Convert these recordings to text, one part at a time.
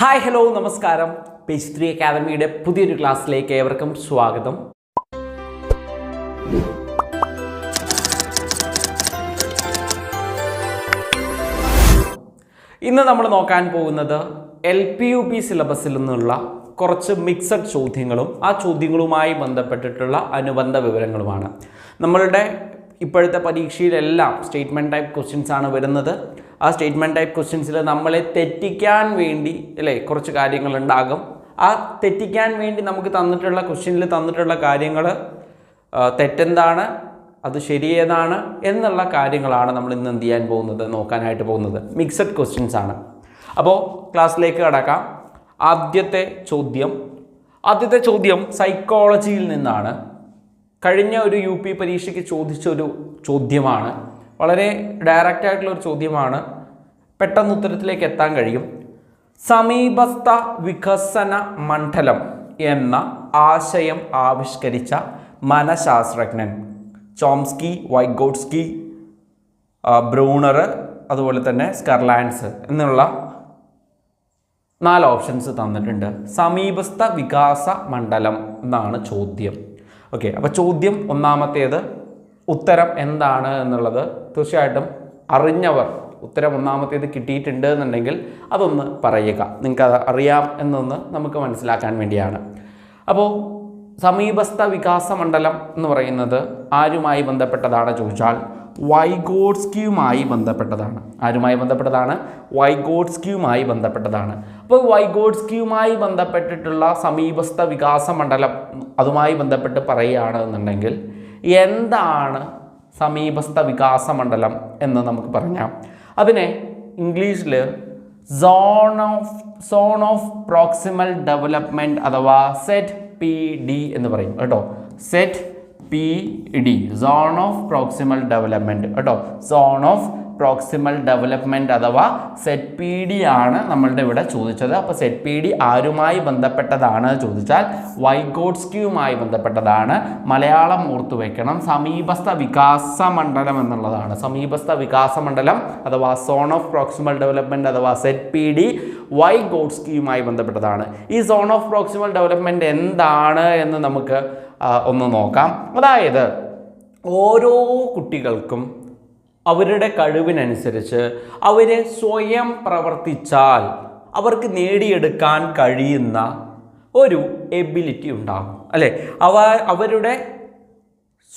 Hi hello നമസ്കാരം. Page three അക്കാദമിയുടെ പുതിയൊരു ക്ലാസ്സിലേക്ക് ഏവർക്കും സ്വാഗതം. ഇന്ന് നമ്മൾ നോക്കാൻ പോകുന്നത് എൽ പി യു പി സിലബസിൽ നിന്നുള്ള കുറച്ച് മിക്സഡ് ചോദ്യങ്ങളും ആ ചോദ്യങ്ങളുമായി ബന്ധപ്പെട്ടിട്ടുള്ള അനുബന്ധ വിവരങ്ങളുമാണ്. നമ്മളുടെ ഇപ്പോഴത്തെ പരീക്ഷയിലെല്ലാം സ്റ്റേറ്റ്മെന്റ് ടൈപ്പ് ക്വസ്റ്റ്യൻസ് ആണ് വരുന്നത്. ആ സ്റ്റേറ്റ്മെന്റ് ടൈപ്പ് ക്വസ്റ്റ്യൻസിൽ നമ്മളെ തെറ്റിക്കാൻ വേണ്ടി അല്ലേ കുറച്ച് കാര്യങ്ങളുണ്ടാകും. ആ തെറ്റിക്കാൻ വേണ്ടി നമുക്ക് തന്നിട്ടുള്ള ക്വസ്റ്റ്യനിൽ തന്നിട്ടുള്ള കാര്യങ്ങൾ തെറ്റെന്താണ് അത് ശരിയേതാണ് എന്നുള്ള കാര്യങ്ങളാണ് നമ്മൾ ഇന്ന് എന്ത് ചെയ്യാൻ പോകുന്നത് നോക്കാനായിട്ട് പോകുന്നത്. മിക്സഡ് ക്വസ്റ്റ്യൻസ് ആണ്. അപ്പോൾ ക്ലാസ്സിലേക്ക് കടക്കാം. ആദ്യത്തെ ചോദ്യം. ആദ്യത്തെ ചോദ്യം സൈക്കോളജിയിൽ നിന്നാണ്. കഴിഞ്ഞ ഒരു യു പി പരീക്ഷയ്ക്ക് ചോദിച്ച ഒരു ചോദ്യമാണ്. വളരെ ഡയറക്റ്റ് ആയിട്ടുള്ള ഒരു ചോദ്യമാണ്. പെട്ടെന്ന് ഉത്തരത്തിലേക്ക് എത്താൻ കഴിയും. സമീപസ്ഥ വികസന മണ്ഡലം എന്ന ആശയം ആവിഷ്കരിച്ച മനഃശാസ്ത്രജ്ഞൻ ചോംസ്കി വൈഗോട്സ്കി ബ്രൂണർ അതുപോലെ തന്നെ സ്കർലാൻഡ്സ് എന്നുള്ള നാല് ഓപ്ഷൻസ് തന്നിട്ടുണ്ട്. സമീപസ്ഥ വികാസ മണ്ഡലം എന്നാണ് ചോദ്യം. ഓക്കെ അപ്പോൾ ചോദ്യം ഒന്നാമത്തേത് ഉത്തരം എന്താണ് എന്നുള്ളത് തീർച്ചയായിട്ടും അറിഞ്ഞവർ ഉത്തരം ഒന്നാമത്തേത് കിട്ടിയിട്ടുണ്ട് എന്നുണ്ടെങ്കിൽ അതൊന്ന് പറയുക. നിങ്ങൾക്ക് അത് അറിയാം എന്നൊന്ന് നമുക്ക് മനസ്സിലാക്കാൻ വേണ്ടിയാണ്. അപ്പോൾ സമീപസ്ഥ വികാസ മണ്ഡലം എന്ന് പറയുന്നത് ആരുമായി ബന്ധപ്പെട്ടതാണ് ചോദിച്ചാൽ വൈഗോട്സ്ക്യുമായി ബന്ധപ്പെട്ടതാണ്. ആരുമായി ബന്ധപ്പെട്ടതാണ്? വൈഗോട്സ്ക്യുമായി ബന്ധപ്പെട്ടതാണ്. അപ്പോൾ വൈഗോട്സ്ക്യുമായി ബന്ധപ്പെട്ടിട്ടുള്ള സമീപസ്ഥ വികാസ മണ്ഡലം അതുമായി ബന്ധപ്പെട്ട് പറയുകയാണ് എന്നുണ്ടെങ്കിൽ എന്താണ് സമീപസ്ഥ വികാസ മണ്ഡലം എന്ന് നമുക്ക് പറഞ്ഞാം. അതിനെ ഇംഗ്ലീഷിൽ zone of zone of proximal development അഥവാ സെറ്റ് പി ഡി എന്ന് പറയും കേട്ടോ. Z P D zone of proximal development കേട്ടോ. സോൺ ഓഫ് പ്രോക്സിമൽ ഡെവലപ്മെന്റ് അഥവാ സെറ്റ് പി ഡി ആണ് നമ്മളുടെ ഇവിടെ ചോദിച്ചത്. അപ്പോൾ സെറ്റ് പി ഡി ആരുമായി ബന്ധപ്പെട്ടതാണ് ചോദിച്ചാൽ വൈഗോട്സ്ക്യുമായി ബന്ധപ്പെട്ടതാണ്. മലയാളം ഓർത്തു വെക്കണം. സമീപസ്ഥ വികാസ മണ്ഡലം എന്നുള്ളതാണ്. സമീപസ്ഥ വികാസ മണ്ഡലം അഥവാ സോൺ ഓഫ് പ്രോക്സിമൽ ഡെവലപ്മെന്റ് അഥവാ സെറ്റ് പി ഡി വൈഗോട്സ്ക്യുമായി ബന്ധപ്പെട്ടതാണ്. ഈ സോൺ ഓഫ് പ്രോക്സിമൽ ഡെവലപ്മെന്റ് എന്താണ് എന്ന് നമുക്ക് ഒന്ന് നോക്കാം. അതായത് ഓരോ കുട്ടികൾക്കും അവരുടെ കഴിവിനനുസരിച്ച് അവരെ സ്വയം പ്രവർത്തിച്ചാൽ അവർക്ക് നേടിയെടുക്കാൻ കഴിയുന്ന ഒരു എബിലിറ്റി ഉണ്ടാകും. അല്ലേ? അവ അവരുടെ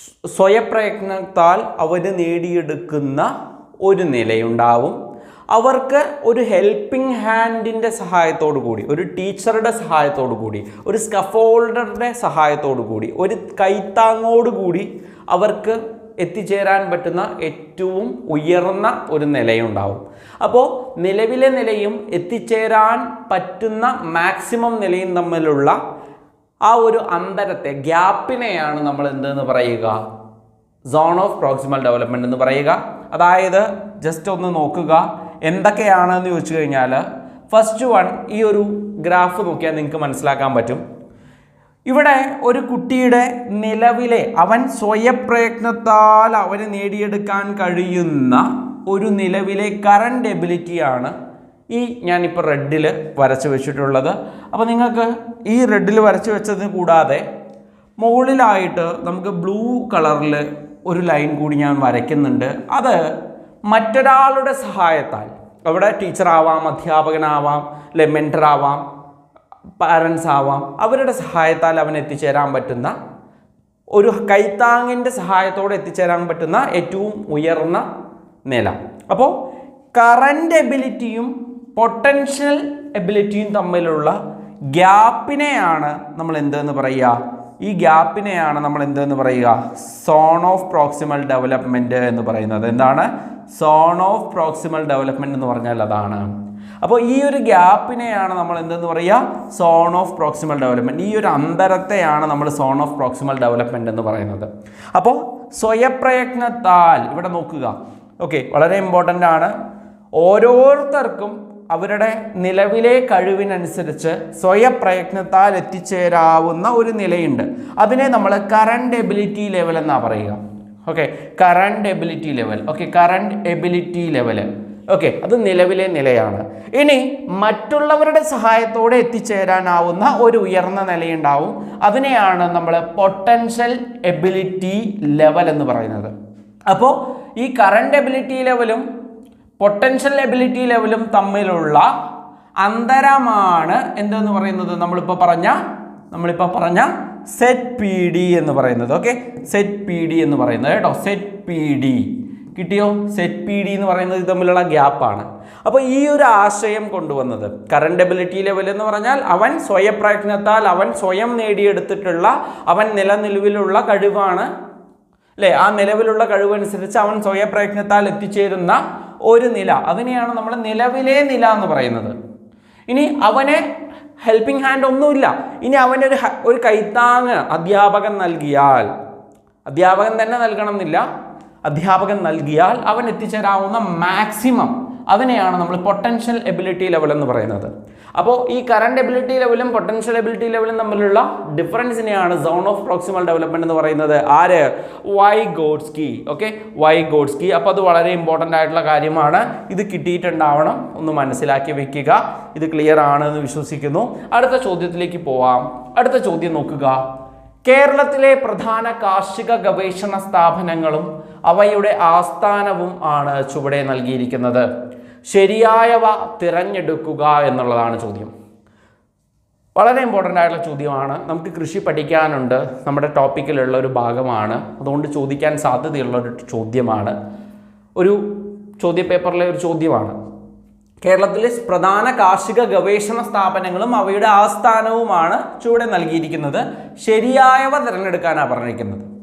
സ്വ- സ്വയപ്രയത്നത്താൽ അവർ നേടിയെടുക്കുന്ന ഒരു നിലയുണ്ടാവും. അവർക്ക് ഒരു ഹെൽപ്പിംഗ് ഹാൻഡിന്റെ സഹായത്തോടു കൂടി ഒരു ടീച്ചറുടെ സഹായത്തോടു കൂടി ഒരു സ്കഫോൾഡറുടെ സഹായത്തോടു കൂടി ഒരു കൈത്താങ്ങോടു കൂടി അവർക്ക് എത്തിച്ചേരാൻ പറ്റുന്ന ഏറ്റവും ഉയർന്ന ഒരു നിലയുണ്ടാവും. അപ്പോൾ നിലവിലെ നിലയും എത്തിച്ചേരാൻ പറ്റുന്ന മാക്സിമം നിലയും തമ്മിലുള്ള ആ ഒരു അന്തരത്തെ ഗ്യാപ്പിനെയാണ് നമ്മൾ എന്തെന്ന് പറയുക? സോൺ ഓഫ് പ്രോക്സിമൽ ഡെവലപ്മെന്റ് എന്ന് പറയുക. അതായത് ജസ്റ്റ് ഒന്ന് നോക്കുക. എന്തൊക്കെയാണെന്ന് ചോദിച്ചു കഴിഞ്ഞാൽ ഫസ്റ്റ് വൺ ഈ ഒരു ഗ്രാഫ് നോക്കിയാൽ നിങ്ങൾക്ക് മനസ്സിലാക്കാൻ പറ്റും. ഇവിടെ ഒരു കുട്ടിയുടെ നിലവിലെ അവൻ സ്വയപ്രയത്നത്താൽ അവന് നേടിയെടുക്കാൻ കഴിയുന്ന ഒരു നിലവിലെ കറണ്ട് എബിലിറ്റിയാണ് ഈ ഞാനിപ്പോൾ റെഡിൽ വരച്ച് വെച്ചിട്ടുള്ളത്. അപ്പോൾ നിങ്ങൾക്ക് ഈ റെഡിൽ വരച്ച് വെച്ചതിന് കൂടാതെ മുകളിലായിട്ട് നമുക്ക് ബ്ലൂ കളറിൽ ഒരു ലൈൻ കൂടി ഞാൻ വരയ്ക്കുന്നുണ്ട്. അത് മറ്റൊരാളുടെ സഹായത്താൽ അവിടെ ടീച്ചറാവാം അധ്യാപകനാവാം അല്ലെ മെന്ററാവാം പാരൻസ് ആവാം അവരുടെ സഹായത്താൽ അവൻ എത്തിച്ചേരാൻ പറ്റുന്ന ഒരു കൈത്താങ്ങിന്റെ സഹായത്തോടെ എത്തിച്ചേരാൻ പറ്റുന്ന ഏറ്റവും ഉയർന്ന നില. അപ്പോൾ കറന്റ് എബിലിറ്റിയും പൊട്ടൻഷ്യൽ എബിലിറ്റിയും തമ്മിലുള്ള ഗ്യാപ്പിനെയാണ് നമ്മൾ എന്തെന്ന് പറയുക? ഈ ഗ്യാപ്പിനെയാണ് നമ്മൾ എന്തെന്ന് പറയുക? സോൺ ഓഫ് പ്രോക്സിമൽ ഡെവലപ്മെന്റ് എന്ന് പറയുന്നത്. എന്താണ്? സോൺ ഓഫ് പ്രോക്സിമൽ ഡെവലപ്മെന്റ് എന്ന് പറഞ്ഞാൽ അതാണ്. അപ്പോൾ ഈ ഒരു ഗ്യാപ്പിനെയാണ് നമ്മൾ എന്തെന്ന് പറയുക? സോൺ ഓഫ് പ്രോക്സിമൽ ഡെവലപ്മെന്റ് ഈ ഒരു അന്തരത്തെയാണ് നമ്മൾ സോൺ ഓഫ് പ്രോക്സിമൽ ഡെവലപ്മെന്റ് എന്ന് പറയുന്നത്. അപ്പോൾ സ്വയപ്രയത്നത്താൽ ഇവിടെ നോക്കുക. ഓക്കെ വളരെ ഇമ്പോർട്ടന്റ് ആണ്. ഓരോരുത്തർക്കും അവരുടെ നിലവിലെ കഴിവിനനുസരിച്ച് സ്വയപ്രയത്നത്താൽ എത്തിച്ചേരാവുന്ന ഒരു നിലയുണ്ട്. അതിനെ നമ്മൾ കറണ്ട് എബിലിറ്റി ലെവൽ എന്നാണ് പറയുക. Okay current ability level okay current ability level okay അത് നിലവിലെ നിലയാണ്. ഇനി മറ്റുള്ളവരുടെ സഹായത്തോടെ എത്തിച്ചേരാനാവുന്ന ഒരു ഉയർന്ന നിലയുണ്ടാവും. അതിനെയാണ് നമ്മൾ പൊട്ടൻഷ്യൽ എബിലിറ്റി ലെവൽ എന്ന് പറയുന്നത്. അപ്പോൾ ഈ കറണ്ട് എബിലിറ്റി ലെവലും പൊട്ടൻഷ്യൽ എബിലിറ്റി ലെവലും തമ്മിലുള്ള അന്തരമാണ് എന്തെന്ന് പറയുന്നത്? നമ്മളിപ്പോൾ പറഞ്ഞ നമ്മളിപ്പോൾ പറഞ്ഞ സെറ്റ് പി ഡി എന്ന് പറയുന്നത്. ഓക്കെ സെറ്റ് പി ഡി എന്ന് പറയുന്നത് കേട്ടോ. സെറ്റ് പി ഡി കിട്ടിയോ? സെറ്റ് പി ഡി എന്ന് പറയുന്നത് തമ്മിലുള്ള ഗ്യാപ്പാണ്. അപ്പോൾ ഈ ഒരു ആശയം കൊണ്ടുവന്നത് കറണ്ട് എബിലിറ്റി ലെവൽ എന്ന് പറഞ്ഞാൽ അവൻ സ്വയപ്രയത്നത്താൽ അവൻ സ്വയം നേടിയെടുത്തിട്ടുള്ള അവൻ നിലനിലവിലുള്ള കഴിവാണ് അല്ലേ? ആ നിലവിലുള്ള കഴിവനുസരിച്ച് അവൻ സ്വയപ്രയത്നത്താൽ എത്തിച്ചേരുന്ന ഒരു നില. അതിനെയാണ് നമ്മൾ നിലവിലെ നില എന്ന് പറയുന്നത്. ഇനി അവനെ ഹെൽപ്പിംഗ് ഹാൻഡ് ഒന്നുമില്ല. ഇനി അവനൊരു ഒരു ഒരു കൈത്താങ് അധ്യാപകൻ നൽകിയാൽ അധ്യാപകൻ തന്നെ നൽകണം എന്നില്ല. അധ്യാപകൻ നൽകിയാൽ അവൻ എത്തിച്ചേരാവുന്ന മാക്സിമം അതിനെയാണ് നമ്മൾ പൊട്ടൻഷ്യൽ എബിലിറ്റി ലെവൽ എന്ന് പറയുന്നത്. അപ്പോൾ ഈ കറണ്ട് എബിലിറ്റി ലെവലും പൊട്ടൻഷ്യൽ എബിലിറ്റി ലെവലും തമ്മിലുള്ള ഡിഫറൻസിനെയാണ് സോൺ ഓഫ് പ്രോക്സിമൽ ഡെവലപ്മെന്റ് എന്ന് പറയുന്നത്. ആര്? Vygotsky okay Vygotsky അപ്പോൾ അത് വളരെ ഇമ്പോർട്ടന്റ് ആയിട്ടുള്ള കാര്യമാണ്. ഇത് കിട്ടിയിട്ടുണ്ടാവണം. ഒന്ന് മനസ്സിലാക്കി വെക്കുക. ഇത് ക്ലിയർ ആണെന്ന് വിശ്വസിക്കുന്നു. അടുത്ത ചോദ്യത്തിലേക്ക് പോവാം. അടുത്ത ചോദ്യം നോക്കുക. കേരളത്തിലെ പ്രധാന കാർഷിക ഗവേഷണ സ്ഥാപനങ്ങളും അവയുടെ ആസ്ഥാനവും ആണ് ചുവടെ നൽകിയിരിക്കുന്നത്. ശരിയായവ തിരഞ്ഞെടുക്കുക എന്നുള്ളതാണ് ചോദ്യം. വളരെ ഇമ്പോർട്ടന്റ് ആയിട്ടുള്ള ചോദ്യമാണ്. നമുക്ക് കൃഷി പഠിക്കാനുണ്ട്. നമ്മുടെ ടോപ്പിക്കിലുള്ള ഒരു ഭാഗമാണ്. അതുകൊണ്ട് ചോദിക്കാൻ സാധ്യതയുള്ള ഒരു ചോദ്യമാണ്. ഒരു ചോദ്യ പേപ്പറിലെ ഒരു ചോദ്യമാണ്. കേരളത്തിലെ പ്രധാന കാർഷിക ഗവേഷണ സ്ഥാപനങ്ങളും അവയുടെ ആസ്ഥാനവുമാണ് ചുവടെ നൽകിയിരിക്കുന്നത്. ശരിയായവ തിരഞ്ഞെടുക്കാനാണ് പറഞ്ഞിരിക്കുന്നത്.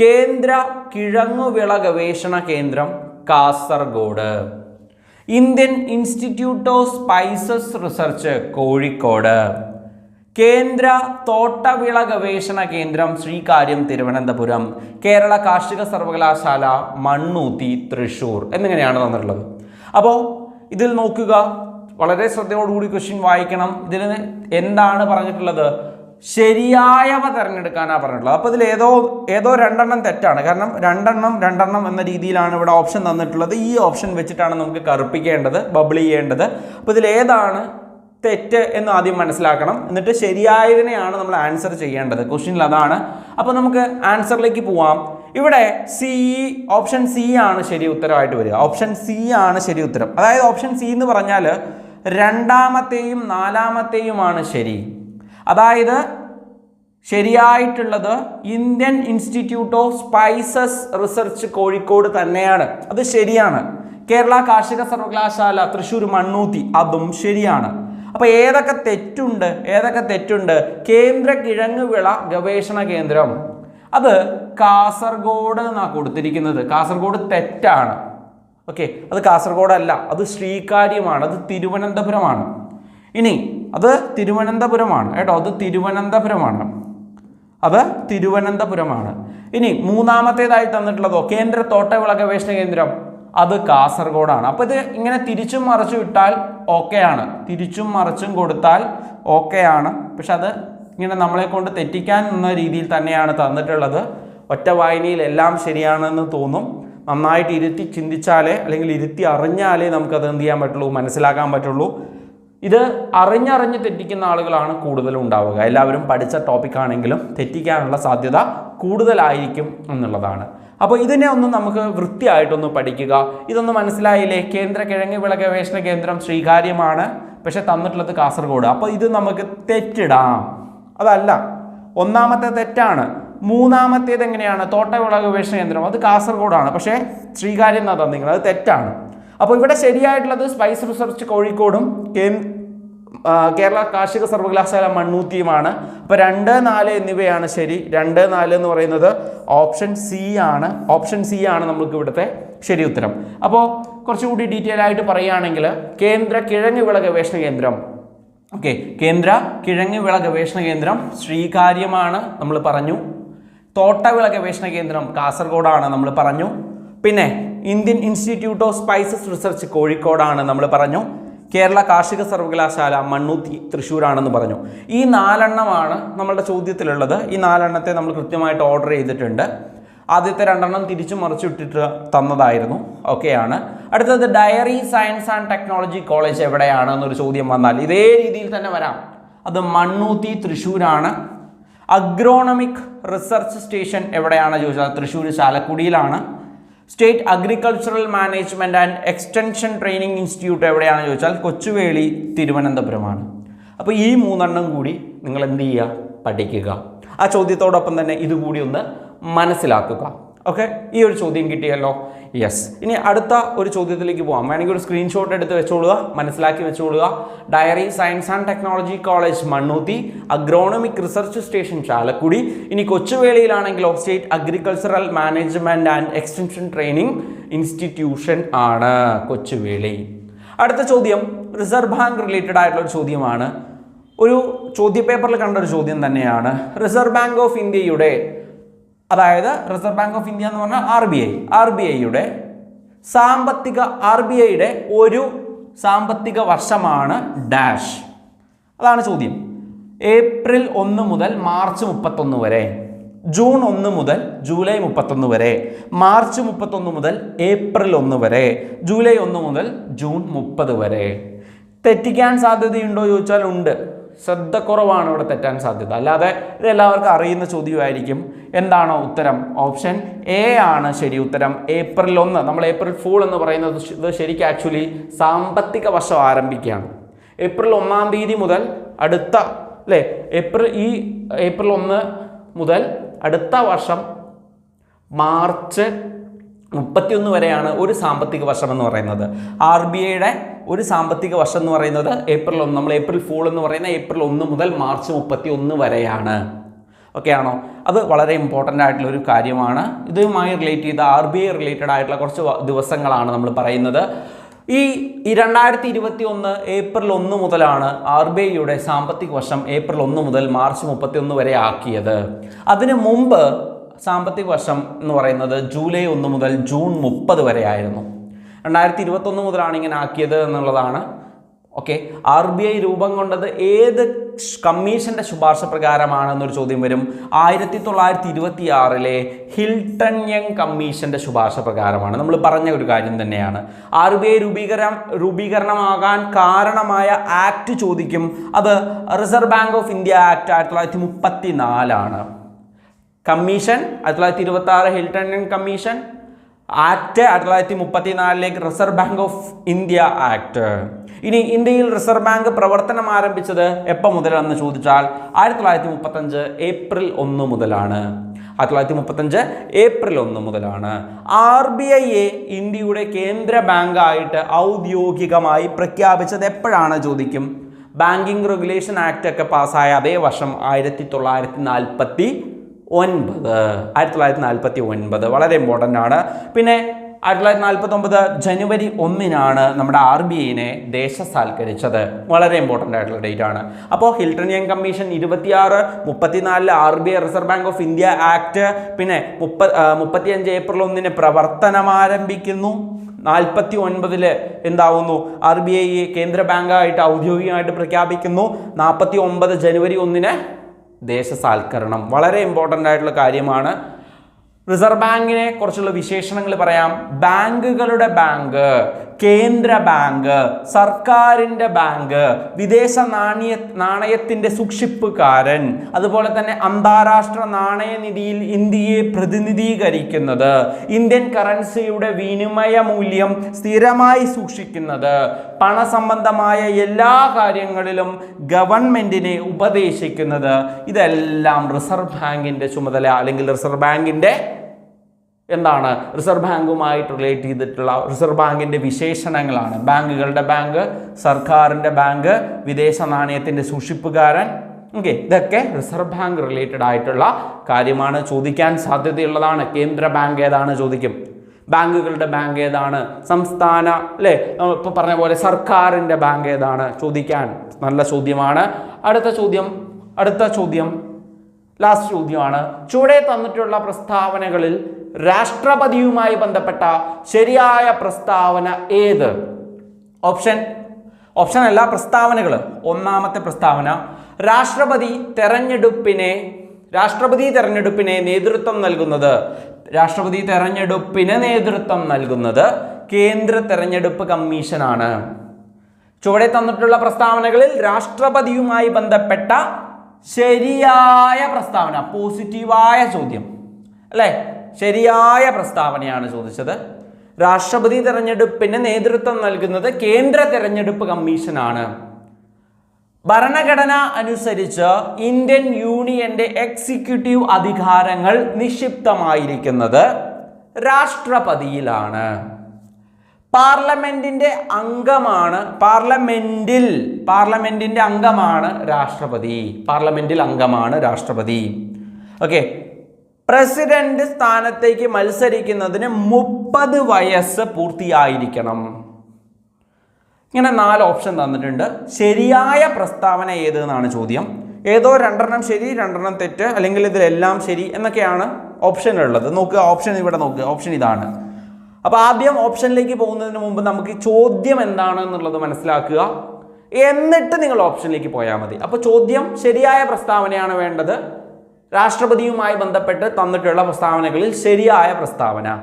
കേന്ദ്ര കിഴങ്ങുവിള ഗവേഷണ കേന്ദ്രം Kasaragod. Indian Institute of Spices Research Kozhikode. കേന്ദ്ര തോട്ടവിള ഗവേഷണ കേന്ദ്രം ശ്രീകാര്യം തിരുവനന്തപുരം. കേരള കാർഷിക സർവകലാശാല മണ്ണൂത്തി തൃശൂർ എന്നിങ്ങനെയാണ് തന്നിട്ടുള്ളത്. അപ്പോൾ ഇതിൽ നോക്കുക വളരെ ശ്രദ്ധയോടുകൂടി ക്വസ്റ്റ്യൻ വായിക്കണം. ഇതിൽ എന്താണ് പറഞ്ഞിട്ടുള്ളത്? ശരിയായവ തിരഞ്ഞെടുക്കാനാണ് പറഞ്ഞിട്ടുള്ളത്. അപ്പോൾ ഇതിൽ ഏതോ ഏതോ രണ്ടെണ്ണം തെറ്റാണ്. കാരണം രണ്ടെണ്ണം രണ്ടെണ്ണം എന്ന രീതിയിലാണ് ഇവിടെ ഓപ്ഷൻ തന്നിട്ടുള്ളത്. ഈ ഓപ്ഷൻ വെച്ചിട്ടാണ് നമുക്ക് കറുപ്പിക്കേണ്ടത് ബബിൾ ചെയ്യേണ്ടത്. അപ്പോൾ ഇതിൽ ഏതാണ് തെറ്റ് എന്ന് ആദ്യം മനസ്സിലാക്കണം. എന്നിട്ട് ശരിയായതിനെയാണ് നമ്മൾ ആൻസർ ചെയ്യേണ്ടത്. ക്വസ്റ്റ്യനിൽ അതാണ്. അപ്പോൾ നമുക്ക് ആൻസറിലേക്ക് പോവാം. ഇവിടെ സി ഓപ്ഷൻ സി ആണ് ശരി ഉത്തരമായിട്ട് വരിക. ഓപ്ഷൻ സി ആണ് ശരി ഉത്തരം. അതായത് ഓപ്ഷൻ സി എന്ന് പറഞ്ഞാൽ രണ്ടാമത്തെയും നാലാമത്തെയുമാണ് ശരി. അതായത് ശരിയായിട്ടുള്ളത് Indian Institute of Spices Research Kozhikode തന്നെയാണ്. അത് ശരിയാണ്. കേരള കാർഷിക സർവകലാശാല തൃശ്ശൂർ മണ്ണൂത്തി അതും ശരിയാണ്. അപ്പോൾ ഏതൊക്കെ തെറ്റുണ്ട്? ഏതൊക്കെ തെറ്റുണ്ട്? കേന്ദ്ര കിഴങ്ങ് വിള ഗവേഷണ കേന്ദ്രം. അത് കാസർഗോഡ് എന്നാണ് കൊടുത്തിരിക്കുന്നത്. കാസർഗോഡ് തെറ്റാണ്. ഓക്കെ. അത് കാസർഗോഡല്ല. അത് ശ്രീകാര്യമാണ്. അത് തിരുവനന്തപുരമാണ്. ഇനി അത് തിരുവനന്തപുരമാണ് കേട്ടോ അത് തിരുവനന്തപുരമാണ്. അത് തിരുവനന്തപുരമാണ്. ഇനി മൂന്നാമത്തേതായി തന്നിട്ടുള്ളതോ കേന്ദ്ര തോട്ടവിള ഗവേഷണ കേന്ദ്രം അത് കാസർഗോഡാണ്. അപ്പോൾ ഇത് ഇങ്ങനെ തിരിച്ചും മറിച്ചും ഇട്ടാൽ ഓക്കെയാണ് തിരിച്ചും മറിച്ചും കൊടുത്താൽ ഓക്കെയാണ് പക്ഷെ അത് ഇങ്ങനെ നമ്മളെ കൊണ്ട് തെറ്റിക്കാൻ എന്ന രീതിയിൽ തന്നെയാണ് തന്നിട്ടുള്ളത്. ഒറ്റ വായനയിൽ എല്ലാം ശരിയാണെന്ന് തോന്നും. നന്നായിട്ട് ഇരുത്തി ചിന്തിച്ചാലേ അല്ലെങ്കിൽ ഇരുത്തി അറിഞ്ഞാലേ നമുക്കത് എന്ത് ചെയ്യാൻ പറ്റുള്ളൂ മനസ്സിലാക്കാൻ പറ്റുള്ളൂ. ഇത് അറിഞ്ഞറിഞ്ഞ് തെറ്റിക്കുന്ന ആളുകളാണ് കൂടുതലും ഉണ്ടാവുക. എല്ലാവരും പഠിച്ച ടോപ്പിക് ആണെങ്കിലും തെറ്റിക്കാനുള്ള സാധ്യത കൂടുതലായിരിക്കും എന്നുള്ളതാണ്. അപ്പോൾ ഇതിനെ ഒന്ന് നമുക്ക് വൃത്തിയായിട്ടൊന്ന് പഠിക്കുക. ഇതൊന്ന് മനസ്സിലായില്ലേ? കേന്ദ്ര കിഴങ്ങ് വിള ഗവേഷണ കേന്ദ്രം ശ്രീകാര്യമാണ്. പക്ഷെ തന്നിട്ടുള്ളത് കാസർഗോഡ്. അപ്പോൾ ഇത് നമുക്ക് തെറ്റിടാം. അതല്ല ഒന്നാമത്തെ തെറ്റാണ്. മൂന്നാമത്തേത് എങ്ങനെയാണ്? തോട്ടവിള ഗവേഷണ കേന്ദ്രം. അത് കാസർഗോഡാണ്. പക്ഷേ ശ്രീകാര്യം എന്നാണ് തന്നിരിക്കുന്നത്. അത് തെറ്റാണ്. അപ്പോൾ ഇവിടെ ശരിയായിട്ടുള്ളത് സ്പൈസ് റിസർച്ച് കോഴിക്കോടും കേരള കാർഷിക സർവകലാശാല മണ്ണൂത്തിയുമാണ്. അപ്പോൾ രണ്ട് നാല് എന്നിവയാണ് ശരി. രണ്ട് നാല് എന്ന് പറയുന്നത് ഓപ്ഷൻ സി ആണ്. ഓപ്ഷൻ സി ആണ് നമുക്ക് ഇവിടുത്തെ ശരി ഉത്തരം. അപ്പോൾ കുറച്ചുകൂടി ഡീറ്റെയിൽ ആയിട്ട് പറയുകയാണെങ്കിൽ കേന്ദ്ര കിഴങ്ങ് വിള ഗവേഷണ കേന്ദ്രം. ഓക്കെ കേന്ദ്ര കിഴങ്ങ് വിള ഗവേഷണ കേന്ദ്രം ശ്രീകാര്യമാണ് നമ്മൾ പറഞ്ഞു. തോട്ടവിള ഗവേഷണ കേന്ദ്രം കാസർഗോഡാണ് നമ്മൾ പറഞ്ഞു. പിന്നെ Indian Institute of Spices Research കോഴിക്കോടാണ് നമ്മൾ പറഞ്ഞു. കേരള കാർഷിക സർവകലാശാല മണ്ണൂത്തി തൃശ്ശൂരാണെന്ന് പറഞ്ഞു. ഈ നാലെണ്ണമാണ് നമ്മളുടെ ചോദ്യത്തിലുള്ളത്. ഈ നാലെണ്ണത്തെ നമ്മൾ കൃത്യമായിട്ട് ഓർഡർ ചെയ്തിട്ടുണ്ട്. ആദ്യത്തെ രണ്ടെണ്ണം തിരിച്ചു മറിച്ചിട്ടിട്ട് തന്നതായിരുന്നു. ഓക്കെയാണ് അടുത്തത് Dairy Science and Technology College എവിടെയാണ് എന്നൊരു ചോദ്യം വന്നാൽ ഇതേ രീതിയിൽ തന്നെ വരാം. അത് മണ്ണൂത്തി തൃശ്ശൂരാണ്. അഗ്രോണമിക് റിസർച്ച് സ്റ്റേഷൻ എവിടെയാണ് ചോദിച്ചാൽ Thrissur ചാലക്കുടിയിലാണ്. State Agricultural Management and Extension Training Institute എവിടെയാണെന്ന് ചോദിച്ചാൽ കൊച്ചുവേളി തിരുവനന്തപുരമാണ്. അപ്പോൾ ഈ മൂന്നെണ്ണം കൂടി നിങ്ങൾ എന്ത് ചെയ്യുക? പഠിക്കുക. ആ ചോദ്യത്തോടൊപ്പം തന്നെ ഇതുകൂടി ഒന്ന് മനസ്സിലാക്കുക. ഓക്കെ ഈ ഒരു ചോദ്യം കിട്ടിയല്ലോ. യെസ് ഇനി അടുത്ത ഒരു ചോദ്യത്തിലേക്ക് പോകാം വേണമെങ്കിൽ ഒരു സ്ക്രീൻഷോട്ട് എടുത്ത് വെച്ചോളുക മനസ്സിലാക്കി വെച്ചോളുക. Dairy Science and Technology College Mannuthy Agronomic Research Station Chalakudy. ഇനി കൊച്ചുവേളിയിലാണെങ്കിലോ State Agricultural Management and Extension Training Institution ആണ് കൊച്ചുവേളി. അടുത്ത ചോദ്യം റിസർവ് ബാങ്ക് റിലേറ്റഡ് ആയിട്ടുള്ള ഒരു ചോദ്യമാണ്. ഒരു ചോദ്യപേപ്പറിൽ കണ്ട ഒരു ചോദ്യം തന്നെയാണ്. റിസർവ് ബാങ്ക് ഓഫ് ഇന്ത്യയുടെ അതായത് റിസർവ് ബാങ്ക് ഓഫ് ഇന്ത്യ എന്ന് പറഞ്ഞാൽ R B I R B ഐയുടെ സാമ്പത്തിക ആർ ബി ഐയുടെ ഒരു സാമ്പത്തിക വർഷമാണ് ഡാഷ്. അതാണ് ചോദ്യം. ഏപ്രിൽ ഒന്ന് മുതൽ മാർച്ച് മുപ്പത്തൊന്ന് വരെ ജൂൺ ഒന്ന് മുതൽ ജൂലൈ മുപ്പത്തൊന്ന് വരെ മാർച്ച് മുപ്പത്തൊന്ന് മുതൽ ഏപ്രിൽ ഒന്ന് വരെ ജൂലൈ ഒന്ന് മുതൽ ജൂൺ മുപ്പത് വരെ. തെറ്റിക്കാൻ സാധ്യതയുണ്ടോ ചോദിച്ചാൽ ഉണ്ട്. ശ്രദ്ധക്കുറവാണ് ഇവിടെ തെറ്റാൻ സാധ്യത. അല്ലാതെ ഇത് എല്ലാവർക്കും അറിയുന്ന ചോദ്യമായിരിക്കും എന്താണോ ഉത്തരം? ഓപ്ഷൻ എ ആണ് ശരി ഉത്തരം. ഏപ്രിൽ ഒന്ന് നമ്മൾ ഏപ്രിൽ ഫൂൾ എന്ന് പറയുന്നത് ഇത് ശരിക്കും ആക്ച്വലി സാമ്പത്തിക വർഷം ആരംഭിക്കുകയാണ്. ഏപ്രിൽ ഒന്നാം തീയതി മുതൽ അടുത്ത അല്ലേ? ഏപ്രിൽ ഈ ഏപ്രിൽ ഒന്ന് മുതൽ അടുത്ത വർഷം മാർച്ച് മുപ്പത്തിയൊന്ന് വരെയാണ് ഒരു സാമ്പത്തിക വർഷം എന്ന് പറയുന്നത്. ആർ ബി ഐയുടെ ഒരു സാമ്പത്തിക വർഷം എന്ന് പറയുന്നത് ഏപ്രിൽ ഒന്ന് നമ്മൾ ഏപ്രിൽ ഫൂൾ എന്ന് പറയുന്നത് ഏപ്രിൽ ഒന്ന് മുതൽ മാർച്ച് മുപ്പത്തി ഒന്ന് വരെയാണ്. ഓക്കെ ആണോ? അത് വളരെ ഇമ്പോർട്ടന്റ് ആയിട്ടുള്ള ഒരു കാര്യമാണ്. ഇതുമായി റിലേറ്റ് ചെയ്ത ആർ ബി ഐ റിലേറ്റഡ് ആയിട്ടുള്ള കുറച്ച് ദിവസങ്ങളാണ് നമ്മൾ പറയുന്നത്. ഈ ഈ രണ്ടായിരത്തി ഇരുപത്തി ഒന്ന് ഏപ്രിൽ ഒന്ന് മുതലാണ് ആർ ബി ഐയുടെ സാമ്പത്തിക വർഷം ഏപ്രിൽ ഒന്ന് മുതൽ മാർച്ച് മുപ്പത്തി ഒന്ന് വരെ ആക്കിയത്. അതിനു മുമ്പ് സാമ്പത്തിക വർഷം എന്ന് പറയുന്നത് ജൂലൈ ഒന്ന് മുതൽ ജൂൺ മുപ്പത് വരെ ആയിരുന്നു. രണ്ടായിരത്തി ഇരുപത്തൊന്ന് മുതലാണ് ഇങ്ങനെ ആക്കിയത് എന്നുള്ളതാണ്. ഓക്കെ ആർ ബി ഐ രൂപം കൊണ്ടത് ഏത് കമ്മീഷന്റെ ശുപാർശ പ്രകാരമാണെന്നൊരു ചോദ്യം വരും. ആയിരത്തി തൊള്ളായിരത്തി ഇരുപത്തി ആറിലെ ഹിൽട്ടൺ യങ് കമ്മീഷന്റെ ശുപാർശ പ്രകാരമാണ്. നമ്മൾ പറഞ്ഞ ഒരു കാര്യം തന്നെയാണ്. ആർ ബി ഐ രൂപീകരണം രൂപീകരണമാകാൻ കാരണമായ ആക്ട് ചോദിക്കും. അത് Reserve Bank of India Act ആയിരത്തി തൊള്ളായിരത്തി മുപ്പത്തി നാലാണ് കമ്മീഷൻ ആയിരത്തി തൊള്ളായിരത്തി ഇരുപത്തി ആറ് ഹിൽട്ടൺ കമ്മീഷൻ ആക്ട് ആയിരത്തി തൊള്ളായിരത്തി മുപ്പത്തി നാലിലേക്ക് Reserve Bank of India Act. ഇനി ഇന്ത്യയിൽ റിസർവ് ബാങ്ക് പ്രവർത്തനം ആരംഭിച്ചത് എപ്പോൾ മുതലാണെന്ന് ചോദിച്ചാൽ ആയിരത്തി തൊള്ളായിരത്തി മുപ്പത്തഞ്ച് ഏപ്രിൽ ഒന്ന് മുതലാണ്. ആയിരത്തി തൊള്ളായിരത്തി മുപ്പത്തഞ്ച് ഏപ്രിൽ ഒന്ന് മുതലാണ്. ആർ ബി ഐയെ ഇന്ത്യയുടെ കേന്ദ്ര ബാങ്കായിട്ട് ഔദ്യോഗികമായി പ്രഖ്യാപിച്ചത് എപ്പോഴാണ് ചോദിക്കും? ബാങ്കിങ് റെഗുലേഷൻ ആക്ട് ഒക്കെ പാസ്സായ അതേ വർഷം ആയിരത്തി തൊള്ളായിരത്തി നാൽപ്പത്തി ഒൻപത്. ആയിരത്തി തൊള്ളായിരത്തി നാൽപ്പത്തി ഒൻപത് വളരെ ഇമ്പോർട്ടന്റ് ആണ്. പിന്നെ ആയിരത്തി തൊള്ളായിരത്തി നാൽപ്പത്തൊമ്പത് ജനുവരി ഒന്നിനാണ് നമ്മുടെ ആർ ബി ഐനെ ദേശസാൽക്കരിച്ചത്. വളരെ ഇമ്പോർട്ടന്റ് ആയിട്ടുള്ള ഡേറ്റ് ആണ്. അപ്പോൾ ഹിൽട്ടൺ യങ് കമ്മീഷൻ ഇരുപത്തിയാറ് മുപ്പത്തിനാലിൽ R B I Reserve Bank of India Act പിന്നെ മുപ്പ മുപ്പത്തിയഞ്ച് ഏപ്രിൽ ഒന്നിന് പ്രവർത്തനം ആരംഭിക്കുന്നു. നാൽപ്പത്തി ഒൻപതിൽ എന്താവുന്നു? ആർ ബി ഐ കേന്ദ്ര ബാങ്കായിട്ട് ഔദ്യോഗികമായിട്ട് പ്രഖ്യാപിക്കുന്നു. നാൽപ്പത്തി ഒമ്പത് ജനുവരി ഒന്നിന് ദേശസാൽക്കരണം. വളരെ ഇമ്പോർട്ടന്റ് ആയിട്ടുള്ള കാര്യമാണ്. റിസർവ് ബാങ്കിനെ കുറിച്ചുള്ള വിശേഷണങ്ങൾ പറയാം. ബാങ്കുകളുടെ ബാങ്ക്. കേന്ദ്ര ബാങ്ക് സർക്കാരിന്റെ ബാങ്ക് വിദേശ നാണയ നാണയത്തിന്റെ സൂക്ഷിപ്പുകാരൻ അതുപോലെ തന്നെ അന്താരാഷ്ട്ര നാണയനിധിയിൽ ഇന്ത്യയെ പ്രതിനിധീകരിക്കുന്നത് ഇന്ത്യൻ കറൻസിയുടെ വിനിമയ മൂല്യം സ്ഥിരമായി സൂക്ഷിക്കുന്നത് പണസംബന്ധമായ എല്ലാ കാര്യങ്ങളിലും ഗവൺമെന്റിനെ ഉപദേശിക്കുന്നത് ഇതെല്ലാം റിസർവ് ബാങ്കിന്റെ ചുമതല അല്ലെങ്കിൽ റിസർവ് ബാങ്കിന്റെ എന്താണ്? റിസർവ് ബാങ്കുമായിട്ട് റിലേറ്റ് ചെയ്തിട്ടുള്ള റിസർവ് ബാങ്കിന്റെ വിശേഷണങ്ങളാണ്. ബാങ്കുകളുടെ ബാങ്ക് സർക്കാരിന്റെ ബാങ്ക് വിദേശ നാണയത്തിന്റെ സൂക്ഷിപ്പുകാരൻ. ഓക്കെ ഇതൊക്കെ റിസർവ് ബാങ്ക് റിലേറ്റഡ് ആയിട്ടുള്ള കാര്യമാണ്. ചോദിക്കാൻ സാധ്യതയുള്ളതാണ്. കേന്ദ്ര ബാങ്ക് ഏതാണ് ചോദിക്കും? ബാങ്കുകളുടെ ബാങ്ക് ഏതാണ്? സംസ്ഥാന അല്ലേ? ഇപ്പോൾ പറഞ്ഞ പോലെ സർക്കാരിന്റെ ബാങ്ക് ഏതാണ് ചോദിക്കാൻ? നല്ല ചോദ്യമാണ്. അടുത്ത ചോദ്യം അടുത്ത ചോദ്യം. ലാസ്റ്റ് ചോദ്യമാണ്. ചുവടെ തന്നിട്ടുള്ള പ്രസ്താവനകളിൽ രാഷ്ട്രപതിയുമായി ബന്ധപ്പെട്ട ശരിയായ പ്രസ്താവന ഏത്? ഓപ്ഷൻ ഓപ്ഷൻ അല്ല പ്രസ്താവനകൾ. ഒന്നാമത്തെ പ്രസ്താവന രാഷ്ട്രപതി തെരഞ്ഞെടുപ്പിനെ രാഷ്ട്രപതി തെരഞ്ഞെടുപ്പിനെ നേതൃത്വം നൽകുന്നത്. രാഷ്ട്രപതി തെരഞ്ഞെടുപ്പിന് നേതൃത്വം നൽകുന്നത് കേന്ദ്ര തെരഞ്ഞെടുപ്പ് കമ്മീഷനാണ്. ചുവടെ തന്നിട്ടുള്ള പ്രസ്താവനകളിൽ രാഷ്ട്രപതിയുമായി ബന്ധപ്പെട്ട ശരിയായ പ്രസ്താവന പോസിറ്റീവായ ചോദ്യം. അല്ലേ? ശരിയായ പ്രസ്താവനയാണ് ചോദിച്ചത്. രാഷ്ട്രപതി തെരഞ്ഞെടുപ്പിന് നേതൃത്വം നൽകുന്നത് കേന്ദ്ര തെരഞ്ഞെടുപ്പ് കമ്മീഷനാണ്. ഭരണഘടന അനുസരിച്ച് ഇന്ത്യൻ യൂണിയന്റെ എക്സിക്യൂട്ടീവ് അധികാരങ്ങൾ നിക്ഷിപ്തമായിരിക്കുന്നത് രാഷ്ട്രപതിയിലാണ്. പാർലമെന്റിന്റെ അംഗമാണ് പാർലമെന്റിൽ പാർലമെന്റിന്റെ അംഗമാണ് രാഷ്ട്രപതി. പാർലമെന്റിൽ അംഗമാണ് രാഷ്ട്രപതി. ഓക്കെ. പ്രസിഡന്റ് സ്ഥാനത്തേക്ക് മത്സരിക്കുന്നതിന് മുപ്പത് വയസ്സ് പൂർത്തിയായിരിക്കണം. ഇങ്ങനെ നാല് ഓപ്ഷൻ തന്നിട്ടുണ്ട്. ശരിയായ പ്രസ്താവന ഏത് എന്നാണ് ചോദ്യം. ഏതോ രണ്ടെണ്ണം ശരി രണ്ടെണ്ണം തെറ്റ് അല്ലെങ്കിൽ ഇതിലെല്ലാം ശരി എന്നൊക്കെയാണ് ഓപ്ഷൻ ഉള്ളത് നോക്കുക ഓപ്ഷൻ ഇവിടെ നോക്കുക ഓപ്ഷൻ ഇതാണ്. അപ്പോൾ ആദ്യം ഓപ്ഷനിലേക്ക് പോകുന്നതിന് മുമ്പ് നമുക്ക് ചോദ്യം എന്താണ് എന്നുള്ളത് മനസ്സിലാക്കുക. എന്നിട്ട് നിങ്ങൾ ഓപ്ഷനിലേക്ക് പോയാൽ മതി. അപ്പോൾ ചോദ്യം ശരിയായ പ്രസ്താവനയാണ് വേണ്ടത്. രാഷ്ട്രപതിയുമായി ബന്ധപ്പെട്ട് തന്നിട്ടുള്ള പ്രസ്താവനകളിൽ ശരിയായ പ്രസ്താവന.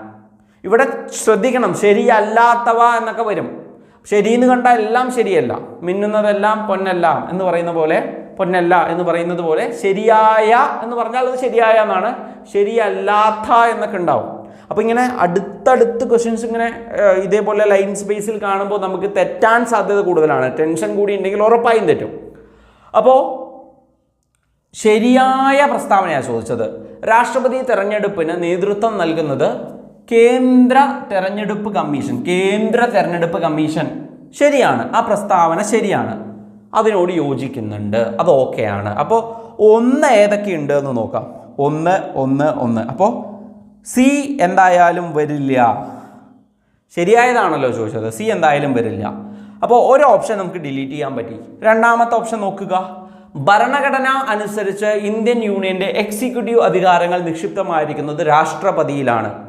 ഇവിടെ ശ്രദ്ധിക്കണം ശരിയല്ലാത്തവ എന്നൊക്കെ വരും. ശരിയെന്ന് കണ്ടാൽ എല്ലാം ശരിയല്ല. മിന്നുന്നതെല്ലാം പൊന്നല്ല എന്ന് പറയുന്ന പോലെ പൊന്നല്ല എന്ന് പറയുന്നത് പോലെ ശരിയായ എന്ന് പറഞ്ഞാൽ അത് ശരിയായ എന്നാണ്. ശരിയല്ലാത്ത എന്നൊക്കെ ഉണ്ടാവും. അപ്പോൾ ഇങ്ങനെ അടുത്തടുത്ത് ക്വസ്റ്റ്യൻസ് ഇങ്ങനെ ഇതേപോലെ ലൈൻ സ്പേസിൽ കാണുമ്പോൾ നമുക്ക് തെറ്റാൻ സാധ്യത കൂടുതലാണ്. ടെൻഷൻ കൂടി ഉണ്ടെങ്കിൽ ഉറപ്പായും തെറ്റും. അപ്പോൾ ശരിയായ പ്രസ്താവനയാണ് ചോദിച്ചത്. രാഷ്ട്രപതി തെരഞ്ഞെടുപ്പിന് നേതൃത്വം നൽകുന്നത് കേന്ദ്ര തെരഞ്ഞെടുപ്പ് കമ്മീഷൻ കേന്ദ്ര തെരഞ്ഞെടുപ്പ് കമ്മീഷൻ ശരിയാണ്. ആ പ്രസ്താവന ശരിയാണ്. അതിനോട് യോജിക്കുന്നുണ്ട്. അത് ഓക്കെയാണ്. അപ്പോൾ ഒന്ന് ഏതൊക്കെയുണ്ട് എന്ന് നോക്കാം. ഒന്ന് ഒന്ന് ഒന്ന്. അപ്പോൾ സി എന്തായാലും വരില്ല. ശരിയായതാണല്ലോ ചോദിച്ചത്. സി എന്തായാലും വരില്ല. അപ്പോൾ ഒരു ഓപ്ഷൻ നമുക്ക് ഡിലീറ്റ് ചെയ്യാൻ പറ്റി. രണ്ടാമത്തെ ഓപ്ഷൻ നോക്കുക. ഭരണഘടന അനുസരിച്ച് ഇന്ത്യൻ യൂണിയന്റെ എക്സിക്യൂട്ടീവ് അധികാരങ്ങൾ നിക്ഷിപ്തമായിരിക്കുന്നത് രാഷ്ട്രപതിയിലാണ്.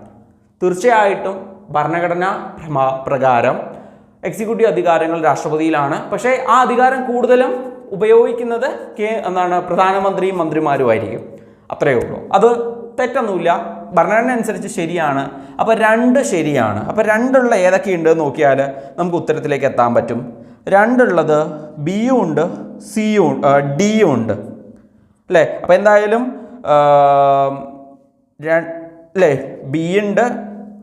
തീർച്ചയായിട്ടും ഭരണഘടന പ്രകാരം എക്സിക്യൂട്ടീവ് അധികാരങ്ങൾ രാഷ്ട്രപതിയിലാണ്. പക്ഷേ ആ അധികാരം കൂടുതലും ഉപയോഗിക്കുന്നത് കേ എന്താണ് പ്രധാനമന്ത്രിയും മന്ത്രിമാരുമായിരിക്കും. അത്രയേ ഉള്ളൂ. അത് തെറ്റൊന്നുമില്ല. ഭരണഘടന അനുസരിച്ച് ശരിയാണ്. അപ്പോൾ രണ്ട് ശരിയാണ്. അപ്പോൾ രണ്ടുള്ള ഏതൊക്കെയുണ്ട് നോക്കിയാൽ നമുക്ക് ഉത്തരത്തിലേക്ക് എത്താൻ പറ്റും. രണ്ടുള്ളത് ബിയും ഉണ്ട് സിയും ഡിയും ഉണ്ട്. അല്ലേ? അപ്പോൾ എന്തായാലും അല്ലേ? ബി ഉണ്ട്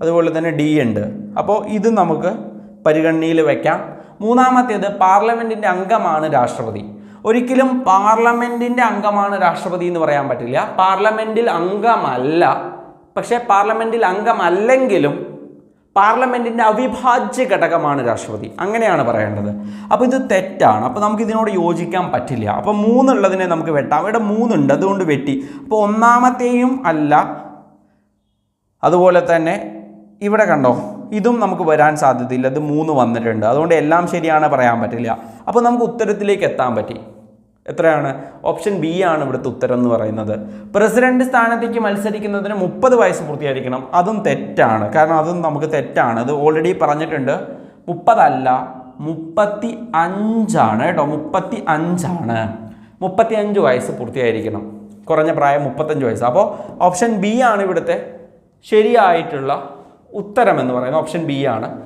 അതുപോലെ തന്നെ ഡി ഉണ്ട്. അപ്പോൾ ഇത് നമുക്ക് പരിഗണനയിൽ വയ്ക്കാം മൂന്നാമത്തേത് പാർലമെന്റിന്റെ അംഗമാണ് രാഷ്ട്രപതി. ഒരിക്കലും പാർലമെന്റിന്റെ അംഗമാണ് രാഷ്ട്രപതി എന്ന് പറയാൻ പറ്റില്ല. പാർലമെന്റിൽ അംഗമല്ല. പക്ഷേ പാർലമെന്റിൽ അംഗമല്ലെങ്കിലും പാർലമെന്റിന്റെ അവിഭാജ്യ ഘടകമാണ് രാഷ്ട്രപതി. അങ്ങനെയാണ് പറയേണ്ടത്. അപ്പോൾ ഇത് തെറ്റാണ്. അപ്പോൾ നമുക്ക് ഇതിനോട് യോജിക്കാൻ പറ്റില്ല. അപ്പോൾ മൂന്നുള്ളതിനെ നമുക്ക് വെട്ടാം. ഇവിടെ മൂന്നുണ്ട്. അതുകൊണ്ട് വെട്ടി. അപ്പോൾ ഒന്നാമത്തെയും അല്ല. അതുപോലെ തന്നെ ഇവിടെ കണ്ടോ? ഇതും നമുക്ക് വരാൻ സാധ്യതയില്ല. ഇത് മൂന്ന് വന്നിട്ടുണ്ട്. അതുകൊണ്ട് എല്ലാം ശരിയാണ് പറയാൻ പറ്റില്ല. അപ്പോൾ നമുക്ക് ഉത്തരത്തിലേക്ക് എത്താൻ പറ്റി. എത്രയാണ്? ഓപ്ഷൻ ബി ആണ് ഇവിടുത്തെ ഉത്തരം എന്ന് പറയുന്നത്. പ്രസിഡന്റ് സ്ഥാനത്തേക്ക് മത്സരിക്കുന്നതിന് മുപ്പത് വയസ്സ് പൂർത്തിയായിരിക്കണം. അതും തെറ്റാണ്. കാരണം അതും നമുക്ക് തെറ്റാണ്. അത് ഓൾറെഡി പറഞ്ഞിട്ടുണ്ട്. മുപ്പതല്ല മുപ്പത്തി അഞ്ചാണ് കേട്ടോ. മുപ്പത്തി അഞ്ചാണ് മുപ്പത്തി അഞ്ച് വയസ്സ് പൂർത്തിയായിരിക്കണം. കുറഞ്ഞ പ്രായം മുപ്പത്തഞ്ച് വയസ്സ്. അപ്പോൾ ഓപ്ഷൻ ബി ആണ് ഇവിടുത്തെ ശരിയായിട്ടുള്ള ഉത്തരം എന്ന് പറയുന്നത്. ഓപ്ഷൻ ബി ആണ്.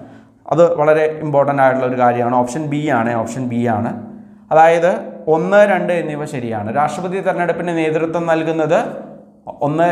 അത് വളരെ ഇമ്പോർട്ടന്റ് ആയിട്ടുള്ള ഒരു കാര്യമാണ്. ഓപ്ഷൻ ബി ആണ് ഓപ്ഷൻ ബി ആണ്. അതായത് ഒന്ന് രണ്ട് എന്നിവ ശരിയാണ്. രാഷ്ട്രപതി തെരഞ്ഞെടുപ്പിന് നേതൃത്വം നൽകുന്നത് ഒന്ന്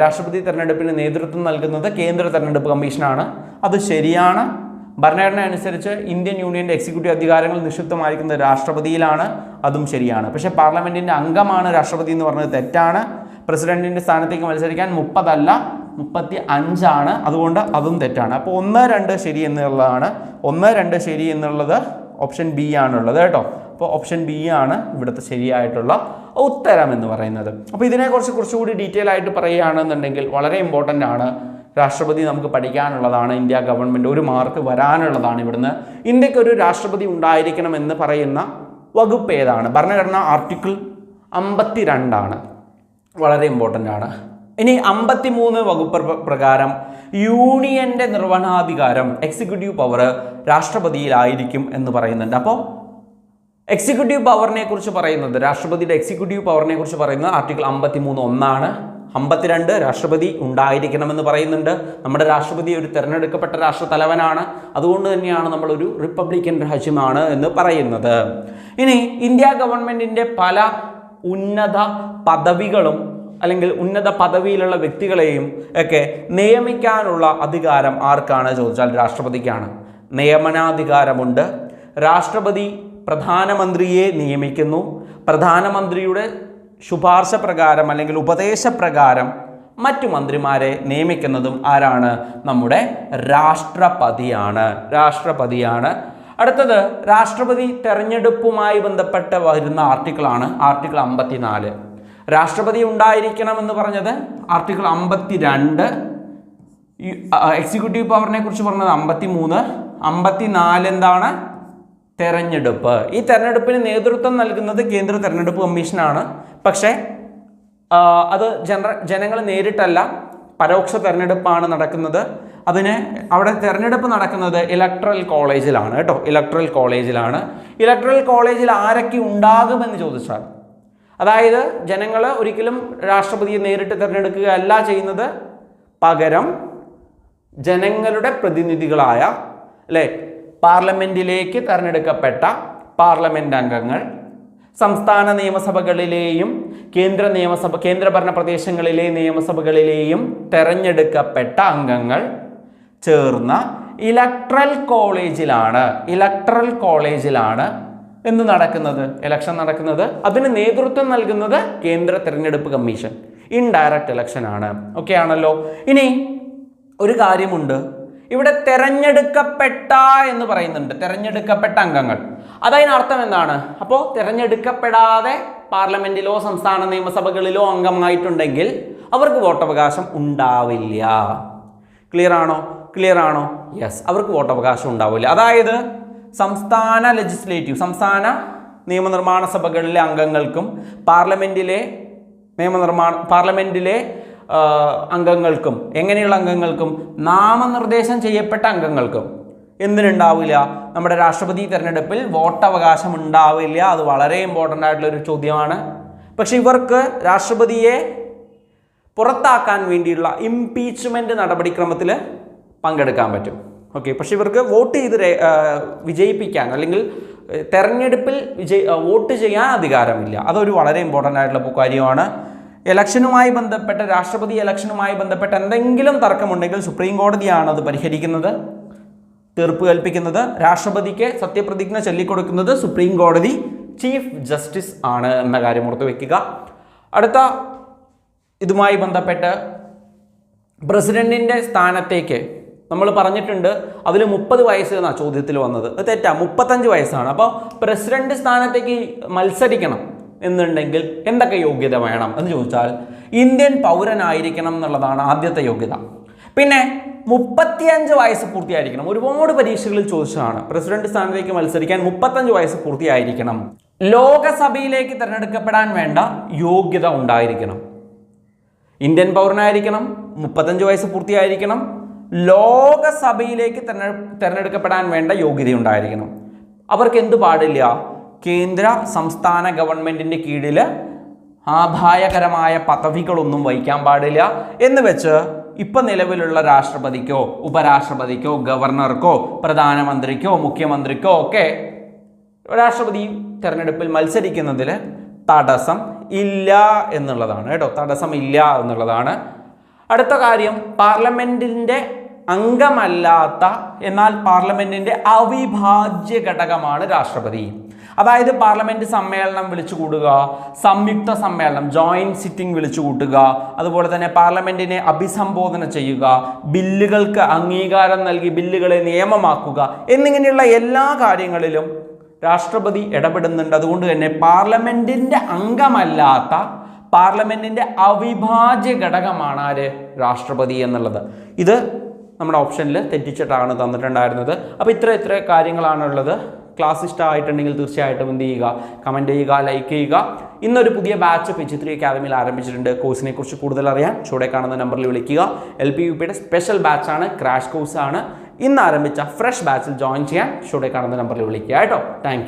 രാഷ്ട്രപതി തെരഞ്ഞെടുപ്പിന് നേതൃത്വം നൽകുന്നത് കേന്ദ്ര തെരഞ്ഞെടുപ്പ് കമ്മീഷനാണ്. അത് ശരിയാണ്. ഭരണഘടന അനുസരിച്ച് ഇന്ത്യൻ യൂണിയന്റെ എക്സിക്യൂട്ടീവ് അധികാരങ്ങൾ നിക്ഷിപ്തമായിരിക്കുന്നത് രാഷ്ട്രപതിയിലാണ്. അതും ശരിയാണ്. പക്ഷേ പാർലമെന്റിന്റെ അംഗമാണ് രാഷ്ട്രപതി എന്ന് പറഞ്ഞത് തെറ്റാണ്. പ്രസിഡന്റിന്റെ സ്ഥാനത്തേക്ക് മത്സരിക്കാൻ മുപ്പതല്ല മുപ്പത്തി അഞ്ചാണ് അതുകൊണ്ട് അതും തെറ്റാണ്. അപ്പോൾ ഒന്ന് രണ്ട് ശരി എന്നുള്ളതാണ്. ഒന്ന് രണ്ട് ശരി എന്നുള്ളത് ഓപ്ഷൻ ബി ആണുള്ളത് കേട്ടോ. അപ്പോൾ ഓപ്ഷൻ ബി ആണ് ഇവിടുത്തെ ശരിയായിട്ടുള്ള ഉത്തരം എന്ന് പറയുന്നത്. അപ്പോൾ ഇതിനെക്കുറിച്ച് കുറച്ചുകൂടി ഡീറ്റെയിൽ ആയിട്ട് പറയുകയാണെന്നുണ്ടെങ്കിൽ വളരെ ഇമ്പോർട്ടന്റ് ആണ്. രാഷ്ട്രപതി നമുക്ക് പഠിക്കാനുള്ളതാണ് ഇന്ത്യ ഗവൺമെന്റ് ഒരു മാർക്ക് വരാനുള്ളതാണ് ഇവിടുന്ന്. ഇന്ത്യയ്ക്ക് ഒരു രാഷ്ട്രപതി ഉണ്ടായിരിക്കണം എന്ന് പറയുന്ന വകുപ്പ് ഏതാണ്? ഭരണഘടന ആർട്ടിക്കിൾ അമ്പത്തി രണ്ടാണ് വളരെ ഇമ്പോർട്ടന്റ് ആണ്. ഇനി അമ്പത്തി മൂന്ന് വകുപ്പ് പ്രകാരം യൂണിയന്റെ നിർവഹണാധികാരം എക്സിക്യൂട്ടീവ് പവർ രാഷ്ട്രപതിയിലായിരിക്കും എന്ന് പറയുന്നുണ്ട്. അപ്പോൾ എക്സിക്യൂട്ടീവ് പവറിനെ കുറിച്ച് പറയുന്നത്. രാഷ്ട്രപതിയുടെ എക്സിക്യൂട്ടീവ് പവറിനെ കുറിച്ച് പറയുന്നത് ആർട്ടിക്കിൾ അമ്പത്തി മൂന്ന് ഒന്നാണ്. അമ്പത്തിരണ്ട് രാഷ്ട്രപതി ഉണ്ടായിരിക്കണമെന്ന് പറയുന്നുണ്ട്. നമ്മുടെ രാഷ്ട്രപതി ഒരു തിരഞ്ഞെടുക്കപ്പെട്ട രാഷ്ട്ര തലവനാണ്. അതുകൊണ്ട് തന്നെയാണ് നമ്മളൊരു റിപ്പബ്ലിക്കൻ രാജ്യമാണ് എന്ന് പറയുന്നത്. ഇനി ഇന്ത്യ ഗവൺമെന്റിന്റെ പല ഉന്നത പദവികളും അല്ലെങ്കിൽ ഉന്നത പദവിയിലുള്ള വ്യക്തികളെയും ഒക്കെ നിയമിക്കാനുള്ള അധികാരം ആർക്കാണ് ചോദിച്ചാൽ രാഷ്ട്രപതിക്കാണ്. നിയമനാധികാരമുണ്ട്. രാഷ്ട്രപതി പ്രധാനമന്ത്രിയെ നിയമിക്കുന്നു. പ്രധാനമന്ത്രിയുടെ ശുപാർശ പ്രകാരം അല്ലെങ്കിൽ ഉപദേശപ്രകാരം മറ്റു മന്ത്രിമാരെ നിയമിക്കുന്നതും ആരാണ്? നമ്മുടെ രാഷ്ട്രപതിയാണ്. രാഷ്ട്രപതിയാണ്. അടുത്തത് രാഷ്ട്രപതി തെരഞ്ഞെടുപ്പുമായി ബന്ധപ്പെട്ട് വരുന്ന ആർട്ടിക്കിളാണ് ആർട്ടിക്കിൾ അമ്പത്തിനാല്. രാഷ്ട്രപതി ഉണ്ടായിരിക്കണമെന്ന് പറഞ്ഞത് ആർട്ടിക്കിൾ അമ്പത്തി രണ്ട് എക്സിക്യൂട്ടീവ് പവറിനെ കുറിച്ച് പറഞ്ഞത് അമ്പത്തി മൂന്ന് അമ്പത്തി നാല് എന്താണ്? തെരഞ്ഞെടുപ്പ്. ഈ തെരഞ്ഞെടുപ്പിന് നേതൃത്വം നൽകുന്നത് കേന്ദ്ര തെരഞ്ഞെടുപ്പ് കമ്മീഷനാണ്. പക്ഷേ അത് ജനറ ജനങ്ങൾ നേരിട്ടല്ല പരോക്ഷ തെരഞ്ഞെടുപ്പാണ് നടക്കുന്നത്. അതിന് അവിടെ തെരഞ്ഞെടുപ്പ് നടക്കുന്നത് ഇലക്ട്രൽ കോളേജിലാണ് കേട്ടോ. ഇലക്ട്രൽ കോളേജിലാണ്. ഇലക്ട്രൽ കോളേജിൽ ആരൊക്കെ ഉണ്ടാകുമെന്ന് ചോദിച്ചാൽ അതായത് ജനങ്ങൾ ഒരിക്കലും രാഷ്ട്രപതിയെ നേരിട്ട് തിരഞ്ഞെടുക്കുകയല്ല ചെയ്യുന്നത്. പകരം ജനങ്ങളുടെ പ്രതിനിധികളായ അല്ലേ? പാർലമെന്റിലേക്ക് തെരഞ്ഞെടുക്കപ്പെട്ട പാർലമെന്റ് അംഗങ്ങൾ സംസ്ഥാന നിയമസഭകളിലെയും കേന്ദ്ര നിയമസഭ കേന്ദ്രഭരണ പ്രദേശങ്ങളിലെ നിയമസഭകളിലെയും തെരഞ്ഞെടുക്കപ്പെട്ട അംഗങ്ങൾ ചേർന്ന ഇലക്ട്രൽ കോളേജിലാണ് ഇലക്ട്രൽ കോളേജിലാണ് എന്ത് നടക്കുന്നത്? ഇലക്ഷൻ നടക്കുന്നത്. അതിന് നേതൃത്വം നൽകുന്നത് കേന്ദ്ര തിരഞ്ഞെടുപ്പ് കമ്മീഷൻ. ഇൻഡയറക്റ്റ് ഇലക്ഷൻ ആണ്. ഓക്കെ ആണല്ലോ. ഇനി ഒരു കാര്യമുണ്ട്. ഇവിടെ തെരഞ്ഞെടുക്കപ്പെട്ട എന്ന് പറയുന്നുണ്ട്. തെരഞ്ഞെടുക്കപ്പെട്ട അംഗങ്ങൾ. അതതിനർത്ഥം എന്താണ്? അപ്പോൾ തിരഞ്ഞെടുക്കപ്പെടാതെ പാർലമെന്റിലോ സംസ്ഥാന നിയമസഭകളിലോ അംഗമായിട്ടുണ്ടെങ്കിൽ അവർക്ക് വോട്ടവകാശം ഉണ്ടാവില്ല. ക്ലിയർ ആണോ? ക്ലിയർ ആണോ? യെസ് അവർക്ക് വോട്ടവകാശം ഉണ്ടാവില്ല. അതായത് സംസ്ഥാന ലെജിസ്ലേറ്റീവ് സംസ്ഥാന നിയമനിർമ്മാണ സഭകളിലെ അംഗങ്ങൾക്കും പാർലമെന്റിലെ നിയമനിർമ്മാണ പാർലമെന്റിലെ അംഗങ്ങൾക്കും എങ്ങനെയുള്ള അംഗങ്ങൾക്കും നാമനിർദ്ദേശം ചെയ്യപ്പെട്ട അംഗങ്ങൾക്കും എന്തിനുണ്ടാവില്ല? നമ്മുടെ രാഷ്ട്രപതി തെരഞ്ഞെടുപ്പിൽ വോട്ടവകാശം ഉണ്ടാവില്ല അത് വളരെ ഇമ്പോർട്ടന്റ് ആയിട്ടുള്ള ഒരു ചോദ്യമാണ്. പക്ഷെ ഇവർക്ക് രാഷ്ട്രപതിയെ പുറത്താക്കാൻ വേണ്ടിയുള്ള ഇംപീച്ച്മെന്റ് നടപടിക്രമത്തിൽ പങ്കെടുക്കാൻ പറ്റും. ഓക്കെ പക്ഷെ ഇവർക്ക് വോട്ട് ചെയ്ത് വിജയിപ്പിക്കാൻ അല്ലെങ്കിൽ തെരഞ്ഞെടുപ്പിൽ വിജയി വോട്ട് ചെയ്യാൻ അധികാരമില്ല. അതൊരു വളരെ ഇമ്പോർട്ടന്റ് ആയിട്ടുള്ള കാര്യമാണ്. ഇലക്ഷനുമായി ബന്ധപ്പെട്ട രാഷ്ട്രപതി ഇലക്ഷനുമായി ബന്ധപ്പെട്ട എന്തെങ്കിലും തർക്കമുണ്ടെങ്കിൽ സുപ്രീം കോടതിയാണ് അത് പരിഹരിക്കുന്നത് തീർപ്പ് കൽപ്പിക്കുന്നത്. രാഷ്ട്രപതിക്ക് സത്യപ്രതിജ്ഞ ചൊല്ലിക്കൊടുക്കുന്നത് സുപ്രീം കോടതി ചീഫ് ജസ്റ്റിസ് ആണ് എന്ന കാര്യം ഓർത്ത് വയ്ക്കുക അടുത്ത ഇതുമായി ബന്ധപ്പെട്ട് പ്രസിഡന്റിന്റെ സ്ഥാനത്തേക്ക് നമ്മൾ പറഞ്ഞിട്ടുണ്ട്. അതിൽ മുപ്പത് വയസ്സ് എന്നാണ് ചോദ്യത്തിൽ വന്നത്. അത് തെറ്റാ മുപ്പത്തഞ്ച് വയസ്സാണ്. അപ്പോൾ പ്രസിഡന്റ് സ്ഥാനത്തേക്ക് മത്സരിക്കണം. എന്നുണ്ടെങ്കിൽ എന്തൊക്കെ യോഗ്യത വേണം എന്ന് ചോദിച്ചാൽ ഇന്ത്യൻ പൗരനായിരിക്കണം എന്നുള്ളതാണ് ആദ്യത്തെ യോഗ്യത. പിന്നെ മുപ്പത്തിയഞ്ച് വയസ്സ് പൂർത്തിയായിരിക്കണം. ഒരുപാട് പരീക്ഷകളിൽ ചോദിച്ചതാണ്. പ്രസിഡന്റ് സ്ഥാനത്തേക്ക് മത്സരിക്കാൻ മുപ്പത്തഞ്ച് വയസ്സ് പൂർത്തിയായിരിക്കണം. ലോകസഭയിലേക്ക് തിരഞ്ഞെടുക്കപ്പെടാൻ വേണ്ട യോഗ്യത ഉണ്ടായിരിക്കണം. ഇന്ത്യൻ പൗരനായിരിക്കണം മുപ്പത്തഞ്ച് വയസ്സ് പൂർത്തിയായിരിക്കണം. ലോകസഭയിലേക്ക് തിരഞ്ഞെടുക്കപ്പെടാൻ വേണ്ട യോഗ്യത ഉണ്ടായിരിക്കണം. അവർക്ക് എന്ത് പാടില്ല? കേന്ദ്ര സംസ്ഥാന ഗവൺമെന്റിന്റെ കീഴിൽ ആഭായകരമായ പദവികളൊന്നും വഹിക്കാൻ പാടില്ല. എന്ന് വെച്ച് ഇപ്പം നിലവിലുള്ള രാഷ്ട്രപതിക്കോ ഉപരാഷ്ട്രപതിക്കോ ഗവർണർക്കോ പ്രധാനമന്ത്രിക്കോ മുഖ്യമന്ത്രിക്കോ ഒക്കെ രാഷ്ട്രപതി തിരഞ്ഞെടുപ്പിൽ മത്സരിക്കുന്നതിൽ തടസ്സം ഇല്ല എന്നുള്ളതാണ് കേട്ടോ. തടസ്സം ഇല്ല എന്നുള്ളതാണ്. അടുത്ത കാര്യം പാർലമെന്റിന്റെ അംഗമല്ലാത്ത എന്നാൽ പാർലമെന്റിന്റെ അവിഭാജ്യ ഘടകമാണ് രാഷ്ട്രപതി. അതായത് പാർലമെന്റ് സമ്മേളനം വിളിച്ചു കൂടുക സംയുക്ത സമ്മേളനം ജോയിന്റ് സിറ്റിംഗ് വിളിച്ചു കൂട്ടുക അതുപോലെ തന്നെ പാർലമെന്റിനെ അഭിസംബോധന ചെയ്യുക ബില്ലുകൾക്ക് അംഗീകാരം നൽകി ബില്ലുകളെ നിയമമാക്കുക എന്നിങ്ങനെയുള്ള എല്ലാ കാര്യങ്ങളിലും രാഷ്ട്രപതി ഇടപെടുന്നുണ്ട്. അതുകൊണ്ട് തന്നെ പാർലമെന്റിന്റെ അംഗമല്ലാത്ത പാർലമെന്റിന്റെ അവിഭാജ്യ ഘടകമാണ് ആര്? രാഷ്ട്രപതി എന്നുള്ളത്. ഇത് നമ്മുടെ ഓപ്ഷനിൽ തെറ്റിച്ചിട്ടാണ് തന്നിട്ടുണ്ടായിരുന്നത്. അപ്പോൾ ഇത്ര ഇത്ര കാര്യങ്ങളാണുള്ളത്. ക്ലാസ് ഇഷ്ടമായിട്ടുണ്ടെങ്കിൽ തീർച്ചയായിട്ടും എന്ത് ചെയ്യുക കമന്റ് ചെയ്യുക ലൈക്ക് ചെയ്യുക. ഇന്നൊരു പുതിയ ബാച്ച് പി ത്രീ അക്കാദമിയിൽ ആരംഭിച്ചിട്ടുണ്ട്. കോഴ്സിനെ കുറിച്ച് കൂടുതൽ അറിയാൻ ചൂടെ കാണുന്ന നമ്പറിൽ വിളിക്കുക. എൽ പി യു പിയുടെ സ്പെഷ്യൽ ബാച്ചാണ് ക്രാഷ് കോഴ്സാണ് ഇന്ന് ആരംഭിച്ച ഫ്രഷ് ബാച്ചിൽ ജോയിൻ ചെയ്യാൻ ചൂടെ കാണുന്ന നമ്പറിൽ വിളിക്കുക കേട്ടോ. താങ്ക്